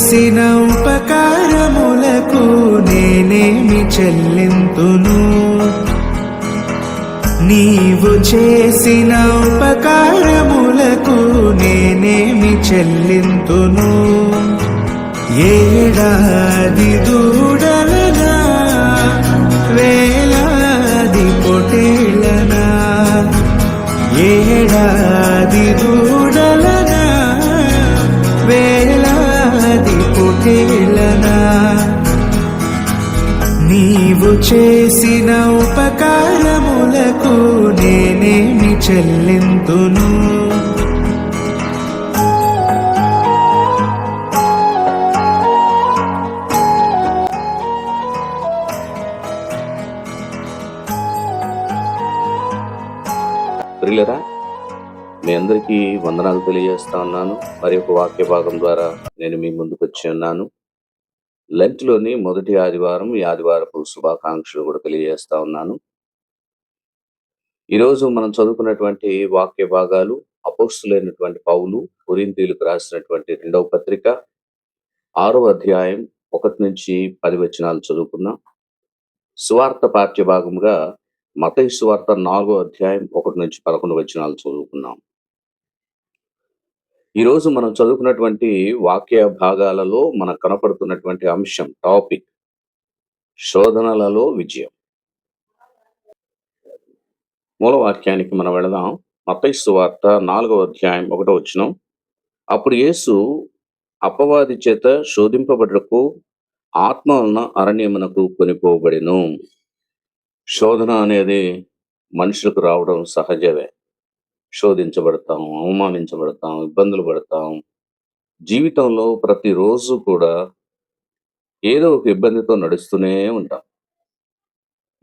చేసిన ఉపకారములకు నేనేమి చెల్లింతును? నీవు చేసిన ఉపకారములకు నేనేమి చెల్లింతును? ఏడాది దూడలనా వేలాది పొటేళ్ళనా ఏడాది దూడ చేసిన ఉపకారములకు నేనేమి చెల్లింతును? ప్రియులరా మీ అందరికీ వందనాలు తెలియజేస్తా ఉన్నాను. మరి ఒక వాక్య భాగం ద్వారా నేను మీ ముందుకు వచ్చి ఉన్నాను. లెంట్లోని మొదటి ఆదివారం ఈ ఆదివారపు శుభాకాంక్షలు కూడా తెలియజేస్తా ఉన్నాను. ఈరోజు మనం చదువుకున్నటువంటి వాక్య భాగాలు అపోస్తులైనటువంటి పౌలు కొరింథీయులకు రాసినటువంటి రెండవ పత్రిక ఆరో అధ్యాయం ఒకటి నుంచి పది వచనాలు చదువుకున్నాం. సువార్త పాఠ్య భాగంగా మతయి సువార్త నాలుగో అధ్యాయం ఒకటి నుంచి పదకొండు వచనాలు చదువుకున్నాం. ఈ రోజు మనం చదువుకున్నటువంటి వాక్య భాగాలలో మనకు కనపడుతున్నటువంటి అంశం టాపిక్ శోధనలలో విజయం. మూల వాక్యానికి మనం వెళదాం. మతయి వార్త నాలుగో అధ్యాయం ఒకటో వచ్చినం అప్పుడు యేసు అపవాది చేత శోధింపబడకు ఆత్మ వలన అరణ్యమునకు కొనిపోబడిను. శోధన అనేది మనుషులకు రావడం సహజమే. శోధించబడతాం అవమానించబడతాం ఇబ్బందులు పడతాం. జీవితంలో ప్రతిరోజు కూడా ఏదో ఒక ఇబ్బందితో నడుస్తూనే ఉంటాం.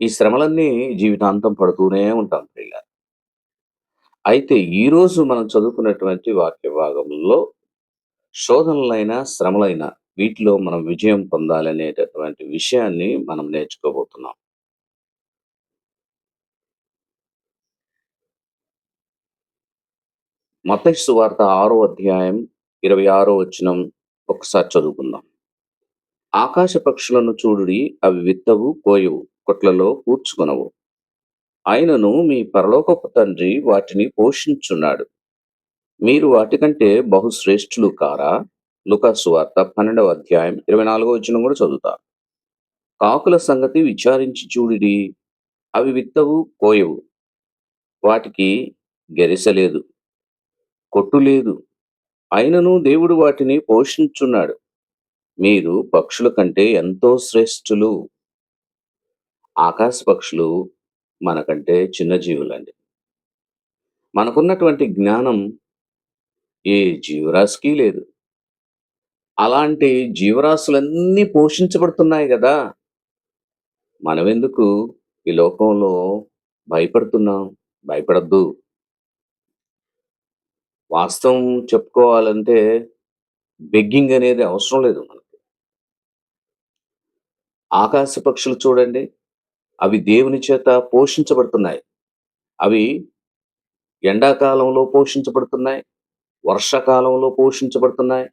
ఈ శ్రమలన్నీ జీవితాంతం పడుతూనే ఉంటాం ప్రియ. అయితే ఈ రోజు మనం చదువుకున్నటువంటి వాక్య భాగంలో శోధనలైన శ్రమలైన వీటిలో మనం విజయం పొందాలనేటటువంటి విషయాన్ని మనం నేర్చుకోబోతున్నాం. మత్తయి సువార్త ఆరో అధ్యాయం ఇరవై ఆరో వచనం ఒకసారి చదువుకుందాం. ఆకాశ పక్షులను చూడుడి అవి విత్తవు కోయవు కొట్లలో కూర్చుకొనవు. ఆయనను మీ పరలోకపు తండ్రి వాటిని పోషించున్నాడు. మీరు వాటికంటే బహుశ్రేష్ఠులు కారా? లుకాసు వార్త పన్నెండవ అధ్యాయం ఇరవై నాలుగో వచనం కూడా చదువుతా. కాకుల సంగతి విచారించి చూడిడి అవి విత్తవు కోయవు. వాటికి గెరిసలేదు. కొట్టు లేదు. అయినను దేవుడు వాటిని పోషించున్నాడు మీరు పక్షుల కంటే ఎంతో శ్రేష్ఠులు. ఆకాశ పక్షులు మనకంటే చిన్న జీవులండి. మనకున్నటువంటి జ్ఞానం ఏ జీవరాశికి లేదు. అలాంటి జీవరాశులన్నీ పోషించబడుతున్నాయి కదా మనమెందుకు ఈ లోకంలో భయపడుతున్నాం? భయపడద్దు. వాస్తవం చెప్పుకోవాలంటే బెగ్గింగ్ అనేది అవసరం లేదు మనకి. ఆకాశ పక్షులు చూడండి అవి దేవుని చేత పోషించబడుతున్నాయి. అవి ఎండాకాలంలో పోషించబడుతున్నాయి వర్షాకాలంలో పోషించబడుతున్నాయి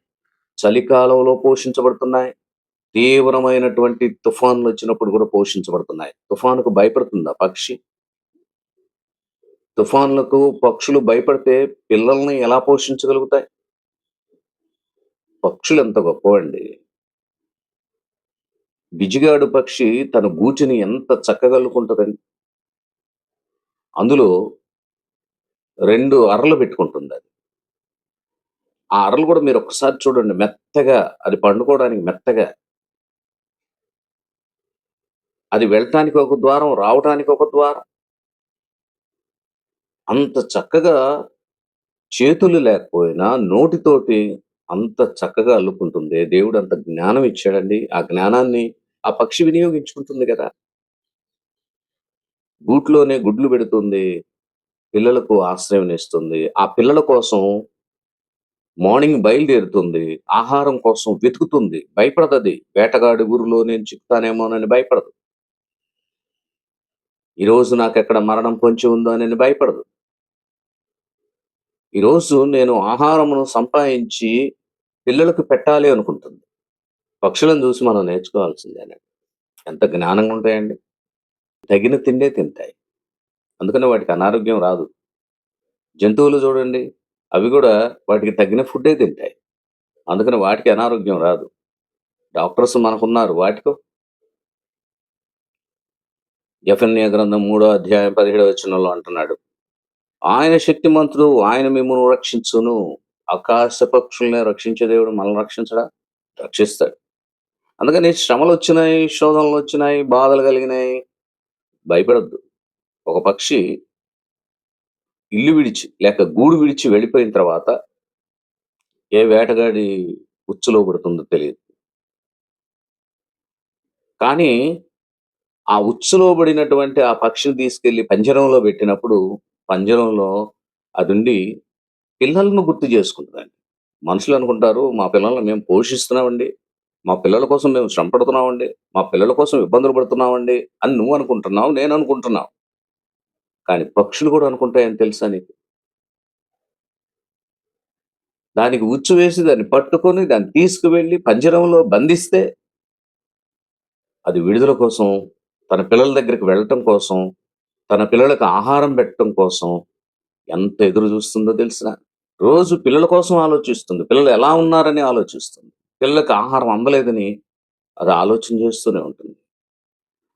చలికాలంలో పోషించబడుతున్నాయి తీవ్రమైనటువంటి తుఫాన్లు వచ్చినప్పుడు కూడా పోషించబడుతున్నాయి. తుఫానుకు భయపడుతుందా పక్షి? తుఫాన్లకు పక్షులు భయపడితే పిల్లల్ని ఎలా పోషించగలుగుతాయి? పక్షులు ఎంత గొప్పవండి. బిజిగాడు పక్షి తన గూచిని ఎంత చక్కగా అందులో రెండు అరలు పెట్టుకుంటుంది అది ఆ అరలు కూడా మీరు ఒక్కసారి చూడండి మెత్తగా అది పండుకోవడానికి మెత్తగా. అది వెళ్ళటానికి ఒక ద్వారం రావటానికి ఒక ద్వారం. అంత చక్కగా చేతులు లేకపోయినా నోటితోటి అంత చక్కగా అల్లుకుంటుంది. దేవుడు అంత జ్ఞానం ఇచ్చాడండి. ఆ జ్ఞానాన్ని ఆ పక్షి వినియోగించుకుంటుంది కదా. గూట్లోనే గుడ్లు పెడుతుంది. పిల్లలకు ఆశ్రయం ఇస్తుంది ఆ పిల్లల కోసం మార్నింగ్ బయలుదేరుతుంది. ఆహారం కోసం వెతుకుతుంది. భయపడదది. వేటగాడి ఊరిలో నేను చిక్కుతానేమోనని భయపడదు. ఈరోజు నాకు ఎక్కడ మరణం పొంచి ఉందో అని భయపడదు. ఈరోజు నేను ఆహారమును సంపాదించి పిల్లలకు పెట్టాలి అనుకుంటుంది. పక్షులను చూసి మనం నేర్చుకోవాల్సిందేనండి ఎంత జ్ఞానంగా ఉంటాయండి. తగిన తిండే తింటాయి. అందుకని వాటికి అనారోగ్యం రాదు. జంతువులు చూడండి అవి కూడా వాటికి తగిన ఫుడ్డే తింటాయి. అందుకని వాటికి అనారోగ్యం రాదు. డాక్టర్స్ మనకున్నారు వాటికో. ఎఫ్ఎన్ఏ గ్రంథం మూడో అధ్యాయం పదిహేడు వచనంలో అంటున్నాడు. ఆయన శక్తిమంతుడు ఆయన మిమ్మల్ని రక్షించును. ఆకాశ పక్షుల్ని రక్షించే దేవుడు మనల్ని రక్షించడా? రక్షిస్తాడు. అందుకని శ్రమలు వచ్చినాయి శోధనలు వచ్చినాయి బాధలు కలిగినాయి. భయపడద్దు. ఒక పక్షి ఇల్లు విడిచి లేక గూడు విడిచి వెళ్ళిపోయిన తర్వాత ఏ వేటగాడి ఉచ్చులో పడుతుందో తెలియదు. కానీ ఆ ఉచ్చులో పడినటువంటి ఆ పక్షిని తీసుకెళ్ళి పంజరంలో పెట్టినప్పుడు పంజరంలో అది ఉండి పిల్లలను గుర్తు చేసుకుంటుందండి మనుషులు అనుకుంటారు మా పిల్లల్ని మేము పోషిస్తున్నామండి. మా పిల్లల కోసం మేము శ్రమ పడుతున్నామండి. మా పిల్లల కోసం ఇబ్బందులు పడుతున్నామండి అని నువ్వు అనుకుంటున్నావు నేను అనుకుంటున్నావు. కానీ పక్షులు కూడా అనుకుంటాయని తెలుసా నీకు? దానికి ఉచ్చు వేసి దాన్ని పట్టుకొని దాన్ని తీసుకువెళ్ళి పంజరంలో బంధిస్తే అది విడుదల కోసం తన పిల్లల దగ్గరికి వెళ్ళటం కోసం తన పిల్లలకు ఆహారం పెట్టడం కోసం ఎంత ఎదురు చూస్తుందో తెలిసిన రోజు పిల్లల కోసం ఆలోచిస్తుంది. పిల్లలు ఎలా ఉన్నారని ఆలోచిస్తుంది. పిల్లలకు ఆహారం అందలేదని అది ఆలోచన చేస్తూనే ఉంటుంది.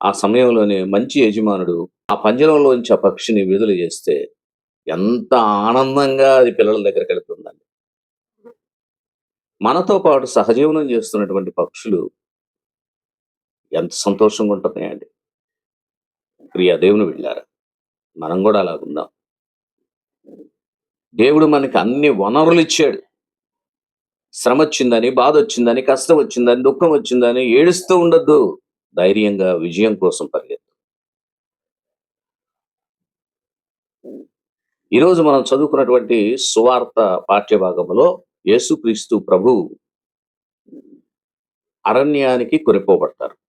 ఆ సమయంలోనే మంచి యజమానుడు ఆ పంజరంలోంచి ఆ పక్షిని విడుదల చేస్తే ఎంత ఆనందంగా అది పిల్లల దగ్గరికి వెళుతుందండి. మనతో పాటు సహజీవనం చేస్తున్నటువంటి పక్షులు ఎంత సంతోషంగా ఉంటున్నాయండి. క్రియాదేవుని వెళ్ళారు. మనం కూడా అలాగుందాం దేవుడు మనకి అన్ని వనరులు ఇచ్చాడు. శ్రమ వచ్చిందని బాధ వచ్చిందని కష్టం వచ్చిందని దుఃఖం వచ్చిందని ఏడుస్తూ ఉండొద్దు. ధైర్యంగా విజయం కోసం పరిగెత్తు. ఈరోజు మనం చదువుకున్నటువంటి సువార్త పాఠ్యభాగంలో యేసుక్రీస్తు ప్రభు అరణ్యానికి కొనిపోబడతారు.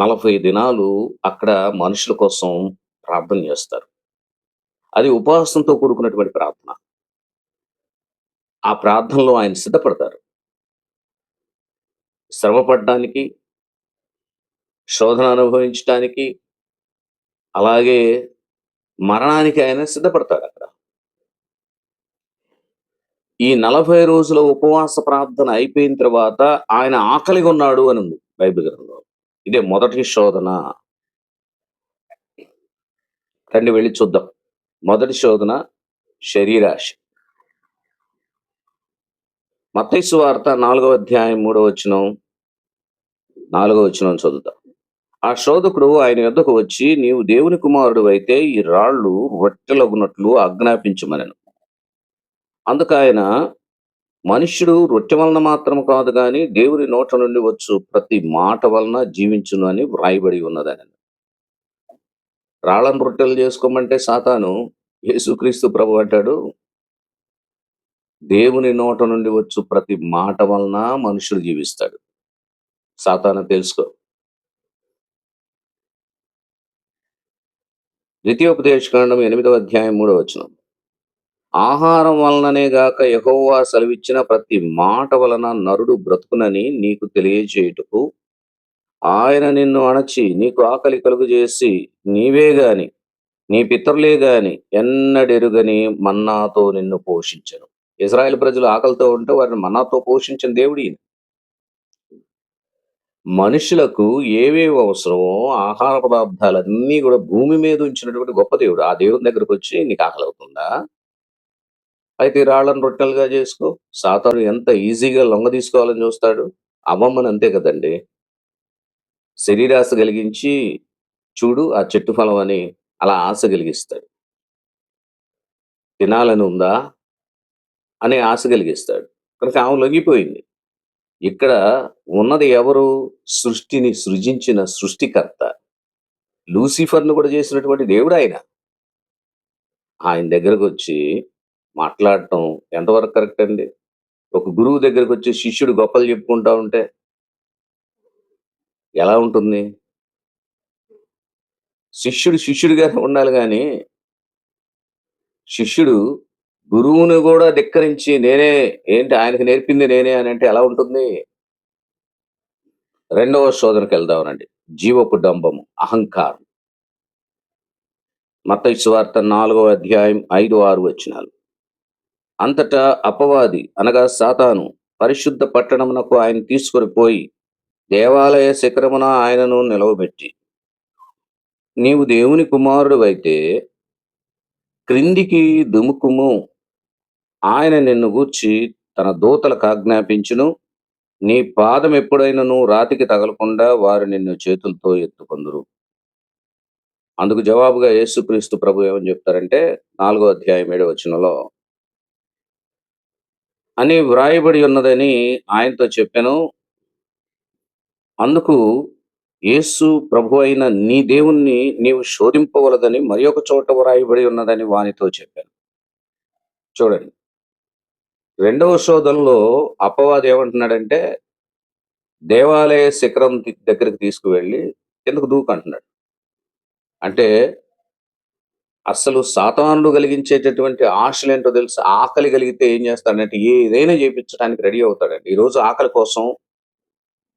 నలభై దినాలు అక్కడ మనుషుల కోసం ప్రార్థన చేస్తారు. అది ఉపవాసంతో కూడుకున్నటువంటి ప్రార్థన. ఆ ప్రార్థనలో ఆయన సిద్ధపడతారు. శ్రమపడడానికి శోధన అనుభవించడానికి అలాగే మరణానికి ఆయన సిద్ధపడతాడు అక్కడ. ఈ నలభై రోజుల ఉపవాస ప్రార్థన అయిపోయిన తర్వాత ఆయన ఆకలిగా ఉన్నాడు అని ఉంది బైబిల్ గ్రంథంలో. ఇదే మొదటి శోధన. తండ్రి వెళ్ళి చూద్దాం. మొదటి శోధన శరీరాశ. మత్తైసు వార్త నాలుగవ అధ్యాయం మూడవ వచనం నాలుగవ వచనం చదువుతాం. ఆ శోధకుడు ఆయన యొద్దకు వచ్చి నీవు దేవుని కుమారుడు అయితే ఈ రాళ్ళు రొట్టెలగునట్లు ఆజ్ఞాపించమనను. అందుకు ఆయన మనుష్యుడు రొట్టె వలన మాత్రం కాదు కానీ దేవుని నోట నుండి వచ్చు ప్రతి మాట వలన జీవించును అని వ్రాయబడి ఉన్నదని. రాళ్ళను రొట్టెలు చేసుకోమంటే సాతాను యేసుక్రీస్తు ప్రభు అంటాడు దేవుని నోట నుండి వచ్చు ప్రతి మాట వలన మనుషులు జీవిస్తాడు. సాతాను తెలుసుకో. ద్వితీయోపదేశకాండం ఎనిమిదవ అధ్యాయం మూడవ వచనం. ఆహారం వలననే గాక యహోవా సెలవిచ్చిన ప్రతి మాట వలన నరుడు బ్రతుకునని నీకు తెలియజేయుటకు ఆయన నిన్ను అణచి నీకు ఆకలి కలుగు చేసి నీవే గాని నీ పితరులే గాని ఎన్నడెరుగని మన్నాతో నిన్ను పోషించను. ఇజ్రాయెల్ ప్రజలు ఆకలితో ఉంటే వారిని మన్నాతో పోషించిన దేవుడి మనుషులకు ఏవేవి అవసరమో ఆహార పదార్థాలన్నీ కూడా భూమి మీద ఉంచినటువంటి గొప్ప దేవుడు. ఆ దేవుని దగ్గరకు వచ్చి నీకు ఆకలి అవుతుందా? అయితే రాళ్ళను రొట్టెలుగా చేసుకో. సాతాను ఎంత ఈజీగా లొంగ తీసుకోవాలని చూస్తాడు. అమ్మమ్మని అంతే కదండి. శరీరాశ కలిగించి చూడు ఆ చెట్టు ఫలం అని అలా ఆశ కలిగిస్తాడు. తినాలని ఉందా? అనే ఆశ కలిగిస్తాడు. కనుక ఆమె లొంగిపోయింది. ఇక్కడ ఉన్నది ఎవరు? సృష్టిని సృజించిన సృష్టికర్త. లూసిఫర్ను కూడా చేసినటువంటి దేవుడు ఆయన. ఆయన దగ్గరకు వచ్చి మాట్లాడటం ఎంతవరకు కరెక్ట్ అండి? ఒక గురువు దగ్గరకు వచ్చి శిష్యుడు గొప్పలు చెప్పుకుంటా ఉంటే ఎలా ఉంటుంది? శిష్యుడు శిష్యుడిగానే ఉండాలి కానీ శిష్యుడు గురువుని కూడా ధిక్కరించి నేనే ఏంటి ఆయనకి నేర్పింది నేనే అని అంటే ఎలా ఉంటుంది? రెండవ శోధనకు వెళ్దామనండి జీవపు డంబము అహంకారం. మత వార్త నాలుగవ అధ్యాయం ఐదు ఆరు వచ్చినాలు అంతటా అపవాది అనగా సాతాను పరిశుద్ధ పట్టణమునకు ఆయన తీసుకొని పోయి దేవాలయ శిఖరమున ఆయనను నిలవబెట్టి నీవు దేవుని కుమారుడు అయితే క్రిందికి దుముకుము. ఆయన నిన్ను గూర్చి తన దూతలకు ఆజ్ఞాపించును. నీ పాదం ఎప్పుడైనను రాతికి తగలకుండా వారు నిన్ను చేతులతో ఎత్తుకొందురు. అందుకు జవాబుగా యేసుక్రీస్తు ప్రభు ఏమని చెప్తారంటే నాలుగో అధ్యాయం ఏడవచనలో వచనంలో అని వ్రాయబడి ఉన్నదని ఆయనతో చెప్పాను. అందుకు యేసు ప్రభు అయిన నీ దేవుణ్ణి నీవు శోధింపవలదని మరి ఒక చోట వ్రాయబడి ఉన్నదని వానితో చెప్పాను. చూడండి. రెండవ శోధనలో అపవాది ఏమంటున్నాడంటే దేవాలయ శిఖరం దగ్గరికి తీసుకువెళ్ళి కిందకు దూకు అంటున్నాడు. అంటే అసలు సాతానుడు కలిగించేటటువంటి ఆశలు ఏంటో తెలుసు? ఆకలి కలిగితే ఏం చేస్తాడంటే ఏదైనా చేయించడానికి రెడీ అవుతాడండి. ఈరోజు ఆకలి కోసం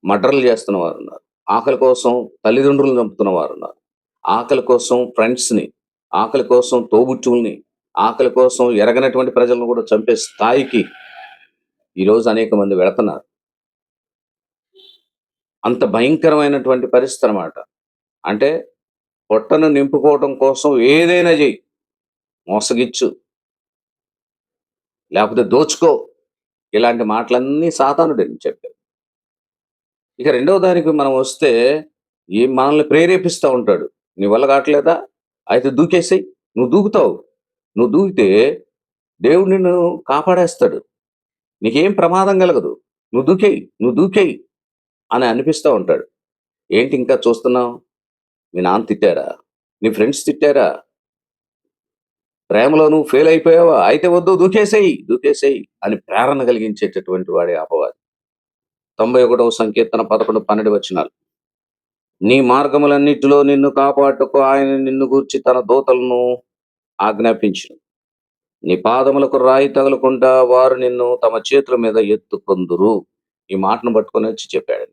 మర్డర్లు చేస్తున్న వారు ఉన్నారు ఆకలి కోసం తల్లిదండ్రులను చంపుతున్న వారు ఉన్నారు ఆకలి కోసం ఫ్రెండ్స్ని ఆకలి కోసం తోబుట్టువుల్ని ఆకలి కోసం ఎరగనటువంటి ప్రజలను కూడా చంపే స్థాయికి ఈరోజు అనేక మంది వెళుతున్నారు. అంత భయంకరమైనటువంటి పరిస్థితి అన్నమాట. అంటే పొట్టను నింపుకోవటం కోసం ఏదైనా చెయ్యి. మోసగిచ్చు. లేకపోతే దోచుకో. ఇలాంటి మాటలన్నీ సాతానుడు చెప్పారు ఇక రెండవ దానికి మనం వస్తే ఈ మనల్ని ప్రేరేపిస్తూ ఉంటాడు. నీ వల్ల కావట్లేదా? అయితే దూకేసేయి. నువ్వు దూకుతావు. నువ్వు దూకితే దేవుడు నిన్ను కాపాడేస్తాడు. నీకేం ప్రమాదం కలగదు. నువ్వు దూకేయి. నువ్వు దూకేయి అని అనిపిస్తూ ఉంటాడు. ఏంటి ఇంకా చూస్తున్నావు? మీ నాన్న తిట్టారా నీ ఫ్రెండ్స్ తిట్టారా? ప్రేమలో నువ్వు ఫెయిల్ అయిపోయావా? అయితే వద్దు దూకేసేయి దూకేసేయి అని ప్రేరణ కలిగించేటటువంటి వాడే అపవాది. తొంభై ఒకటవ సంకీర్తన పదకొండు పన్నెండు వచ్చినాలు నీ మార్గములన్నిటిలో నిన్ను కాపాడుటకు ఆయన నిన్ను గూర్చి తన దూతలను ఆజ్ఞాపించను. నీ పాదములకు రాయి తగలకుండా వారు నిన్ను తమ చేతుల మీద ఎత్తుకొందురు. ఈ మాటను పట్టుకొని వచ్చి చెప్పాడు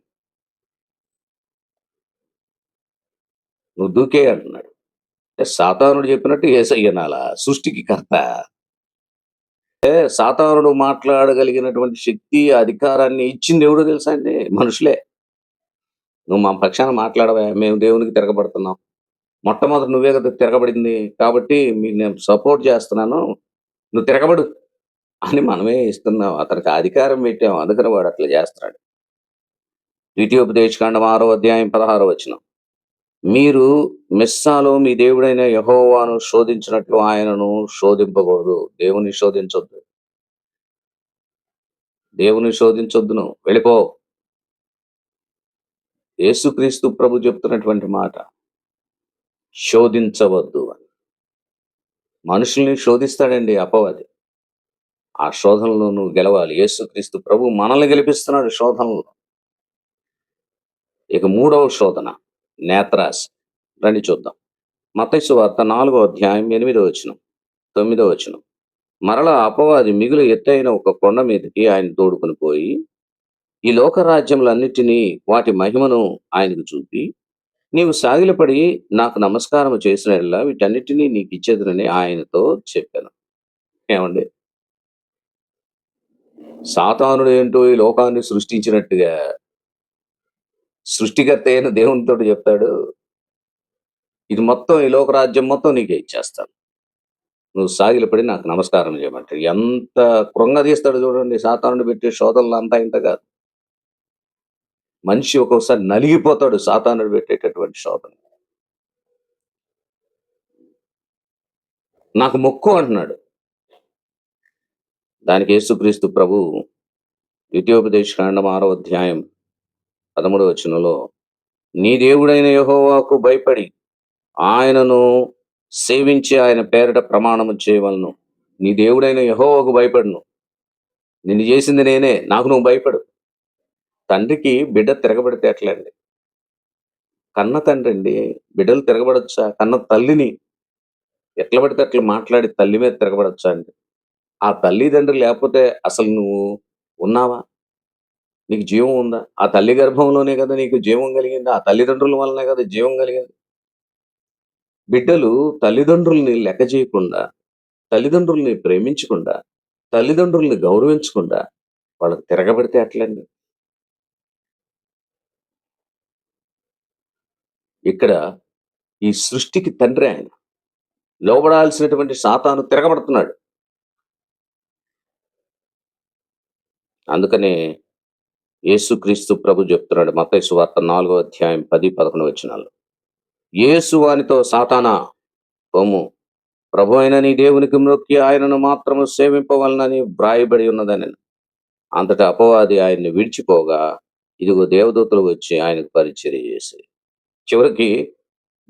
నువ్వు దూకే అంటున్నాడు. సాతానుడు చెప్పినట్టు ఏసయ్యనాలా సృష్టికి కర్త. సాతానుడు మాట్లాడగలిగినటువంటి శక్తి అధికారాన్ని ఇచ్చింది ఎవడో తెలుసా అండి? మనుషులే. నువ్వు మా పక్షాన మాట్లాడవా మేము దేవునికి తిరగబడుతున్నాం. మొట్టమొదటి నువ్వే కదా తిరగబడింది కాబట్టి మీకు నేను సపోర్ట్ చేస్తున్నాను. నువ్వు తిరగబడు అని మనమే ఇస్తున్నాం. అతనికి అధికారం పెట్టాం అందుకని వాడు అట్లా చేస్తున్నాడు. ద్వితీయోపదేశకాండం ఆరో అధ్యాయం పదహారో వచ్చినాం మీరు మిస్సాలో మీ దేవుడైన యహోవాను శోధించినట్లు ఆయనను శోధింపకూడదు. దేవుని శోధించొద్దు. దేవుని శోధించొద్దును. వెళ్ళిపో. యేసుక్రీస్తు ప్రభు చెప్తున్నటువంటి మాట శోధించవద్దు అని. మనుషుల్ని శోధిస్తాడండి అపవాది. ఆ శోధనలో నువ్వు గెలవాలి. యేసుక్రీస్తు ప్రభు మనల్ని గెలిపిస్తున్నాడు శోధనలో. ఇక మూడవ శోధన. నేత్రాశ. రండి చూద్దాం. మతస్సు వార్త నాలుగో అధ్యాయం ఎనిమిదో వచనం తొమ్మిదో వచనం. మరలా అపవాది మిగులు ఎత్తైన ఒక కొండ మీదకి ఆయన తోడుకొని పోయి ఈ లోకరాజ్యములన్నిటినీ వాటి మహిమను ఆయనకు చూపి నీవు సాగిలపడి నాకు నమస్కారం చేసిన వీటన్నిటినీ నీకు ఇచ్చేదనని ఆయనతో చెప్పాను. ఏమండి? సాతానుడు ఏంటో ఈ లోకాన్ని సృష్టించినట్టుగా సృష్టికర్త అయిన దేవునితో చెప్తాడు ఇది మొత్తం ఈ లోక రాజ్యం మొత్తం నీకే ఇచ్చేస్తాను. నువ్వు సాగిలపడి నాకు నమస్కారం చేయమంటాడు ఎంత కృంగదీస్తాడు చూడండి సాతానుడు పెట్టే శోధనలు అంతా ఇంత కాదు. మనిషి ఒక్కోసారి నలిగిపోతాడు సాతానుడు పెట్టేటటువంటి శోధన. నాకు మొక్కు అంటున్నాడు. దానికి యేసుక్రీస్తు ప్రభు ద్వితీయోపదేశ కాండం ఆరో అధ్యాయం పదమూడవ వచనంలో నీ దేవుడైన యహోవాకు భయపడి ఆయనను సేవించి ఆయన పేరిట ప్రమాణము చేయవలను. నీ దేవుడైన యహోవాకు భయపడును. నిన్ను చేసింది నేనే నాకు నువ్వు భయపడు. తండ్రికి బిడ్డ తిరగబడితే ఎట్లండి? కన్న తండ్రి అండి బిడ్డలు తిరగబడొచ్చా? కన్న తల్లిని ఎట్లా పడితే అట్లా మాట్లాడి తల్లి మీద తిరగబడొచ్చా అండి? ఆ తల్లిదండ్రులు లేకపోతే అసలు నువ్వు ఉన్నావా? నీకు జీవం ఉందా? ఆ తల్లి గర్భంలోనే కదా నీకు జీవం కలిగింది? ఆ తల్లిదండ్రుల వల్లనే కదా జీవం కలిగింది. బిడ్డలు తల్లిదండ్రుల్ని లెక్క చేయకుండా తల్లిదండ్రుల్ని ప్రేమించకుండా తల్లిదండ్రుల్ని గౌరవించకుండా వాళ్ళకి తిరగబడితే అట్లండి ఇక్కడ ఈ సృష్టికి తండ్రి ఆయన. లోబడాల్సినటువంటి సాతాను తిరగబడుతున్నాడు. అందుకనే యేసుక్రీస్తు ప్రభు చెప్తున్నాడు. మతైసు వార్త నాలుగో అధ్యాయం పది పదకొండు వచ్చినాలు యేసు వానితో సాతానా పొమ్ము ప్రభు అయిన నీ దేవునికి మ్రొక్కి ఆయనను మాత్రము సేవింపవలనని వ్రాయబడి ఉన్నదని అంతటా అపవాది ఆయన్ని విడిచిపోగా ఇదిగో దేవదూతలు వచ్చి ఆయనకు పరిచయం చేసి చివరికి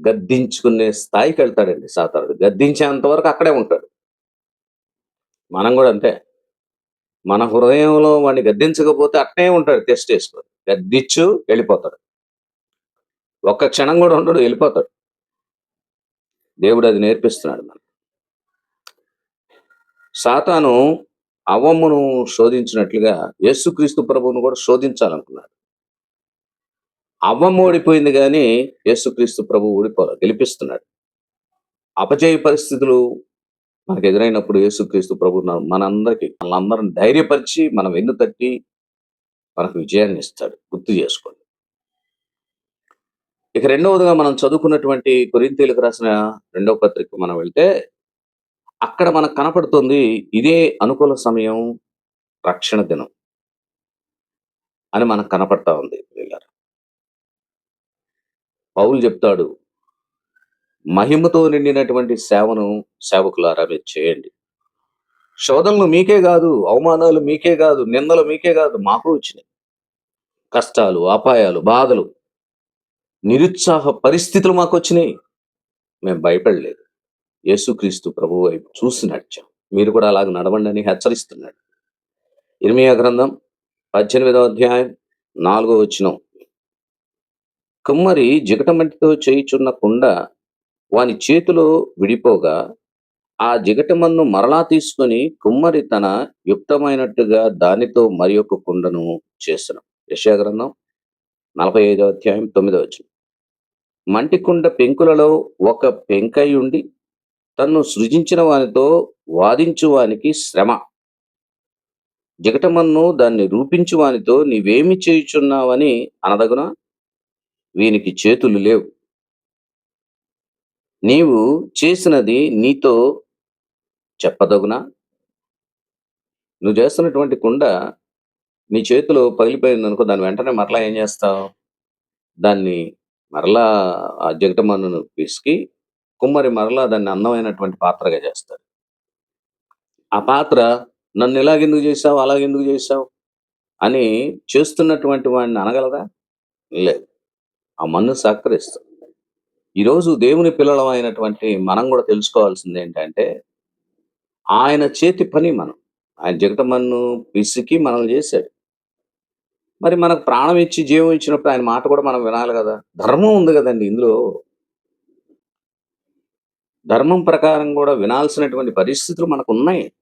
గద్దించుకునే స్థాయికి వెళ్తాడండి సాతానుడు. గద్దించేంత వరకు అక్కడే ఉంటాడు. మనం కూడా అంతే. మన హృదయంలో వాడిని గద్దించకపోతే అట్నే ఉంటాడు టెస్ట్ వేసుకొని గద్దిచ్చు వెళ్ళిపోతాడు. ఒక్క క్షణం కూడా ఉండడు వెళ్ళిపోతాడు. దేవుడు అది నేర్పిస్తున్నాడు మనకు. సాతాను అవ్వమ్మను శోధించినట్లుగా యేసుక్రీస్తు ప్రభువును కూడా శోధించాలనుకున్నాడు. అవ్వమ్మ ఓడిపోయింది కానీ యేసుక్రీస్తు ప్రభు ఓడిపోవాలి గెలిపిస్తున్నాడు. అపజయ పరిస్థితులు మనకు ఎదురైనప్పుడు యేసుక్రీస్తు ప్రభు మనందరికీ మనందరం ధైర్యపరిచి మనం వెన్ను తట్టి మనకు విజయాన్ని ఇస్తాడు. గుర్తు చేసుకోండి. ఇక రెండవదిగా మనం చదువుకున్నటువంటి కొరింతీలకు రాసిన రెండవ పత్రిక మనం వెళ్తే అక్కడ మనకు కనపడుతుంది ఇదే అనుకూల సమయం రక్షణ దినం అని మనకు కనపడతా ఉంది పౌలు చెప్తాడు మహిమతో నిండినటువంటి సేవను సేవకులారా మీరు చేయండి. శోధనలు మీకే కాదు అవమానాలు మీకే కాదు నిందలు మీకే కాదు మాకు వచ్చినాయి. కష్టాలు అపాయాలు బాధలు నిరుత్సాహ పరిస్థితులు మాకు వచ్చినాయి. మేము భయపడలేదు. యేసుక్రీస్తు ప్రభు వైపు చూసి నడిచాం. మీరు కూడా అలాగ నడవండి అని హెచ్చరిస్తున్నాడు. ఇర్మియా గ్రంథం పద్దెనిమిదవ అధ్యాయం నాలుగో వచ్చినం కుమ్మరి జిగటమట్టితో చేయుచున్న కుండ వాని చేతిలో విడిపోగా ఆ జిగటమన్ను మరలా తీసుకొని కుమ్మరి తన యుక్తమైనట్టుగా దానితో మరి ఒక కుండను చేసిన. యశాగ్రంథం నలభై ఐదో అధ్యాయం తొమ్మిదో వచ్చిన మంటి కుండ పెంకులలో ఒక పెంకై ఉండి తన్ను సృజించిన వానితో వాదించు వానికి శ్రమ. జిగటమన్ను దాన్ని రూపించు వానితో నీవేమి చేయుచున్నావని అనదగునా? వీనికి చేతులు లేవు. నీవు చేసినది నీతో చెప్పదగునా? నువ్వు చేస్తున్నటువంటి కుండ నీ చేతిలో పగిలిపోయింది అనుకో దాని వెంటనే మరలా ఏం చేస్తావు? దాన్ని మరలా ఆ జగటమన్నును పిసికి కుమ్మరి మరలా దాన్ని అందమైనటువంటి పాత్రగా చేస్తాడు ఆ పాత్ర నన్ను ఇలాగెందుకు చేసావు అలాగెందుకు చేసావు అని చేస్తున్నటువంటి వాడిని అనగలదా? లేదు. ఆ మన్ను సహకరిస్తుంది. ఈరోజు దేవుని పిల్లలమైనటువంటి మనం కూడా తెలుసుకోవాల్సింది ఏంటంటే ఆయన చేతి పని మనం. ఆయన జగతమన్ను పిసికి మనల్ని చేశాడు. మరి మనకు ప్రాణం ఇచ్చి జీవం ఇచ్చినప్పుడు ఆయన మాట కూడా మనం వినాలి కదా. ధర్మం ఉంది కదండి ఇందులో. ధర్మం ప్రకారం కూడా వినాల్సినటువంటి పరిస్థితులు మనకు ఉన్నాయి.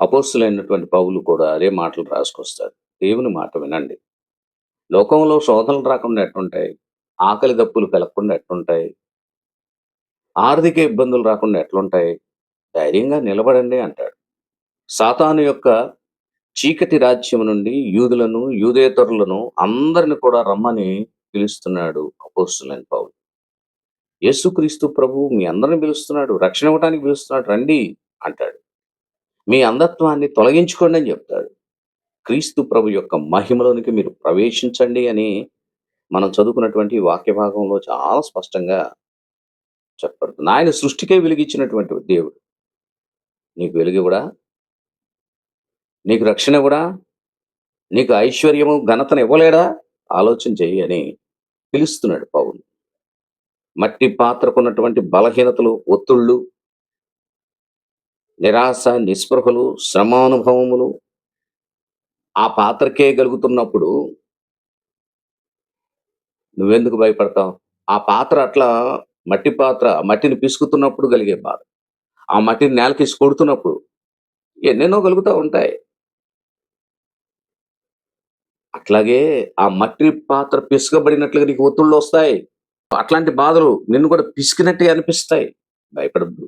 అపోస్తులైనటువంటి పౌలు కూడా అదే మాటలు రాసుకొస్తారు దేవుని మాట వినండి. లోకంలో శోధనలు రాకుండా ఎట్టుంటాయి ఆకలి దప్పులు కలగకుండా ఎట్లుంటాయి? ఆర్థిక ఇబ్బందులు రాకుండా ఎట్లుంటాయి? ధైర్యంగా నిలబడండి అంటాడు. సాతాను యొక్క చీకటి రాజ్యం నుండి యూదులను యూదేతరులను అందరిని కూడా రమ్మని పిలుస్తున్నాడు అపోస్తులని పౌలు. యేసుక్రీస్తు ప్రభు మీ అందరిని పిలుస్తున్నాడు రక్షణ ఇవ్వడానికి పిలుస్తున్నాడు రండి అంటాడు. మీ అంధత్వాన్ని తొలగించుకోండి అని చెప్తాడు. క్రీస్తు ప్రభు యొక్క మహిమలోనికి మీరు ప్రవేశించండి అని మనం చదువుకున్నటువంటి వాక్య భాగంలో చాలా స్పష్టంగా చెప్పబడుతుంది. ఆయన సృష్టికే వెలిగించినటువంటి దేవుడు. నీకు వెలుగు కూడా నీకు రక్షణ కూడా నీకు ఐశ్వర్యము ఘనతను ఇవ్వలేడా? ఆలోచన చెయ్యి అని పిలుస్తున్నాడు పౌలు. మట్టి పాత్రకున్నటువంటి బలహీనతలు ఒత్తుళ్ళు నిరాశ నిస్పృహలు శ్రమానుభవములు ఆ పాత్రకే గలుగుతున్నప్పుడు నువ్వెందుకు భయపడతావు? ఆ పాత్ర అట్లా మట్టి పాత్ర మట్టిని పిసుకుతున్నప్పుడు కలిగే బాధ. ఆ మట్టిని నేలకేసి కొడుతున్నప్పుడు ఎన్నెన్నో కలుగుతూ ఉంటాయి. అట్లాగే ఆ మట్టి పాత్ర పిసుకబడినట్లుగా నీకు ఒత్తుళ్ళు వస్తాయి. అట్లాంటి బాధలు నిన్ను కూడా పిసికినట్టే అనిపిస్తాయి. భయపడద్దు.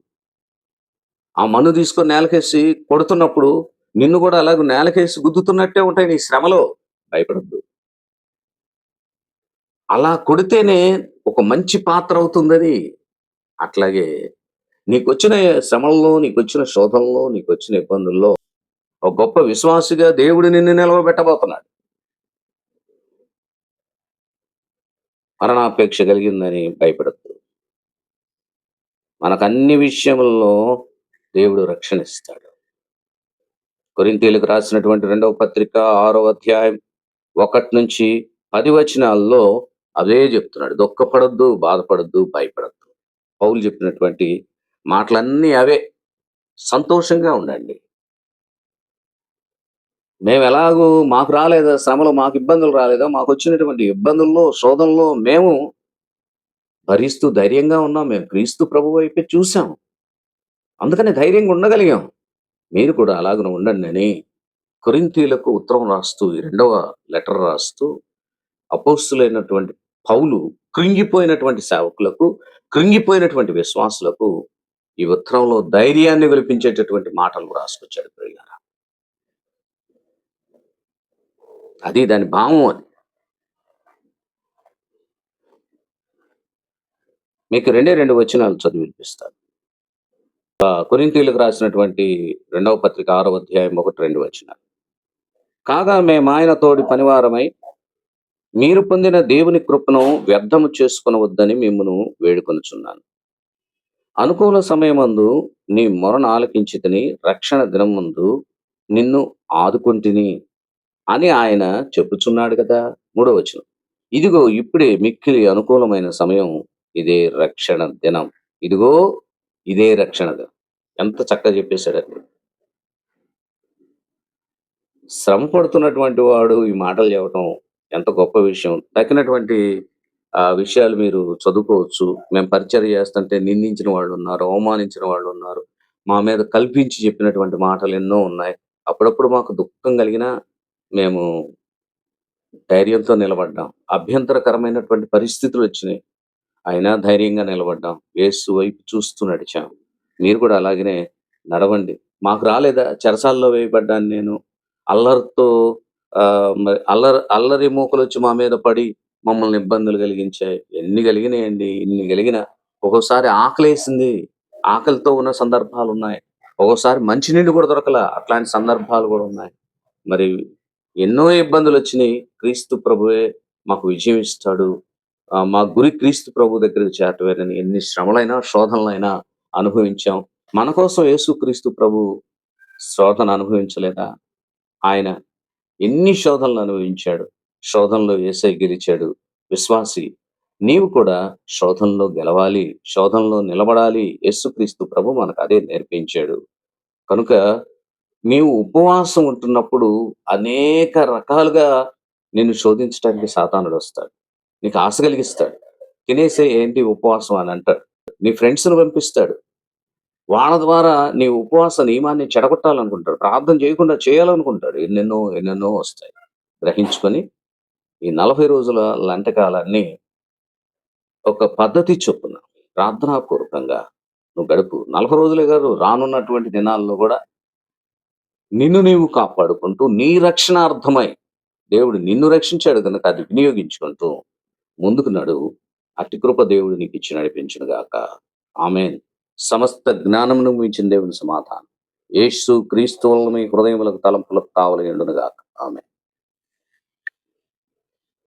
ఆ మన్ను తీసుకొని నేలకేసి కొడుతున్నప్పుడు నిన్ను కూడా అలాగే నేలకేసి గుద్దుతున్నట్టే ఉంటాయి నీ శ్రమలో. భయపడద్దు. అలా కొడితేనే ఒక మంచి పాత్ర అవుతుందని. అట్లాగే నీకు వచ్చిన శ్రమంలో నీకు వచ్చిన శోధనలో నీకు వచ్చిన ఇబ్బందుల్లో ఒక గొప్ప విశ్వాసిగా దేవుడు నిన్ను నిలవబెట్టబోతున్నాడు. మరణాపేక్ష కలిగిందని భయపడద్దు. మనకు అన్ని విషయముల్లో దేవుడు రక్షణ ఇస్తాడు కొరింతీలకు రాసినటువంటి రెండవ పత్రిక ఆరో అధ్యాయం ఒకటి నుంచి పది వచనాల్లో అదే చెప్తున్నాడు. దుఃఖపడద్దు బాధపడద్దు భయపడద్దు. పౌలు చెప్పినటువంటి మాటలన్నీ అవే. సంతోషంగా ఉండండి. మేము ఎలాగూ మాకు రాలేదా? శ్రమలు మాకు ఇబ్బందులు రాలేదా? మాకు వచ్చినటువంటి ఇబ్బందుల్లో శోధనలో మేము భరిస్తూ ధైర్యంగా ఉన్నాం. మేము క్రీస్తు ప్రభు వైపే చూసాము అందుకని ధైర్యంగా ఉండగలిగాం. మీరు కూడా అలాగనే ఉండండి అని కొరింతీలకు ఉత్తరం రాస్తూ రెండవ లెటర్ రాస్తూ అపోస్తులైనటువంటి పౌలు కృంగిపోయినటువంటి సేవకులకు కృంగిపోయినటువంటి విశ్వాసులకు ఈ ఉత్తరంలో ధైర్యాన్ని గెలిపించేటటువంటి మాటలు రాసుకొచ్చాడు ప్రియులారా. అది దాని భావం అది. మీకు రెండే రెండు వచనాలు చదివి వినిపిస్తాను. కొరింతీలకు రాసినటువంటి రెండవ పత్రిక ఆరవ అధ్యాయం ఒకటి రెండు వచనాలు. కాగా మేము ఆయన తోడి పనివారమై మీరు పొందిన దేవుని కృపను వ్యర్థము చేసుకునవద్దని మిమ్మను వేడుకొనుచున్నాను. అనుకూల సమయమందు నీ మొరను ఆలకించితిని రక్షణ దినం ముందు నిన్ను ఆదుకుంటిని అని ఆయన చెప్పుచున్నాడు కదా! మూడో వచనం. ఇదిగో ఇప్పుడే మిక్కిలి అనుకూలమైన సమయం. ఇదే రక్షణ దినం. ఇదిగో ఇదే రక్షణ దినం. ఎంత చక్కగా చెప్పేశాడండి. శ్రమ పడుతున్నటువంటి వాడు ఈ మాటలు చెప్పడం ఎంత గొప్ప విషయం. తగినటువంటి ఆ విషయాలు మీరు చదువుకోవచ్చు. మేము పరిచయం చేస్తుంటే నిందించిన వాళ్ళు ఉన్నారు అవమానించిన వాళ్ళు ఉన్నారు మా మీద కల్పించి చెప్పినటువంటి మాటలు ఎన్నో ఉన్నాయి. అప్పుడప్పుడు మాకు దుఃఖం కలిగినా మేము ధైర్యంతో నిలబడ్డాం. అభ్యంతరకరమైనటువంటి పరిస్థితులు వచ్చినాయి. అయినా ధైర్యంగా నిలబడ్డాం. వేసు వైపు చూస్తూ నడిచాం. మీరు కూడా అలాగనే నడవండి. మాకు రాలేదా? చెరసాల్లో వేయబడ్డాను నేను. అల్లరితో మరి అల్లరి అల్లరి మూకలు వచ్చి మా మీద పడి మమ్మల్ని ఇబ్బందులు కలిగించాయి. ఎన్ని కలిగినాయండి? ఇన్ని కలిగిన ఒక్కోసారి ఆకలేసింది. ఆకలితో ఉన్న సందర్భాలు ఉన్నాయి ఒక్కోసారి మంచినీళ్ళు కూడా దొరకల. అట్లాంటి సందర్భాలు కూడా ఉన్నాయి. మరి ఎన్నో ఇబ్బందులు వచ్చినాయి క్రీస్తు ప్రభువే మాకు విజయం ఇస్తాడు. మా గురి క్రీస్తు ప్రభు దగ్గరికి చేరటవేనని ఎన్ని శ్రమలైనా శోధనలైనా అనుభవించాం. మన కోసం యేసు క్రీస్తు ప్రభు శోధన అనుభవించలేదా? ఆయన ఎన్ని శోధనలు అనుభవించాడు శోధనలో ఏసై గెలిచాడు విశ్వాసి. నీవు కూడా శోధనలో గెలవాలి శోధనలో నిలబడాలి యేసుక్రీస్తు ప్రభు మనకు అదే నేర్పించాడు. కనుక నీవు ఉపవాసం ఉంటున్నప్పుడు అనేక రకాలుగా నిన్ను శోధించడానికి సాతానుడు వస్తాడు. నీకు ఆశ కలిగిస్తాడు. తినేసే ఏంటి ఉపవాసం అని అంటాడు. నీ ఫ్రెండ్స్ను పంపిస్తాడు. వాళ్ళ ద్వారా నీ ఉపవాస నియమాన్ని చెడగొట్టాలనుకుంటాడు ప్రార్థన చేయకుండా చేయాలనుకుంటాడు ఎన్నెన్నో ఎన్నెన్నో వస్తాయి. గ్రహించుకొని ఈ నలభై రోజుల లంటకాలాన్ని ఒక పద్ధతి చొప్పున ప్రార్థనాపూర్వకంగా నువ్వు గడుపు. నలభై రోజులే కాదు రానున్నటువంటి దినాల్లో కూడా నిన్ను నీవు కాపాడుకుంటూ నీ రక్షణార్థమై దేవుడు నిన్ను రక్షించాడు కనుక అది వినియోగించుకుంటూ ముందుకు నడువు. అతి కృప దేవుడు నీకు ఇచ్చి నడిపించును గాక ఆమెన్. సమస్త జ్ఞానమును మించిన దేవుని సమాధానం. యేసు క్రీస్తు వలన మీ హృదయములకు తలంపులకు కావలి ఆమె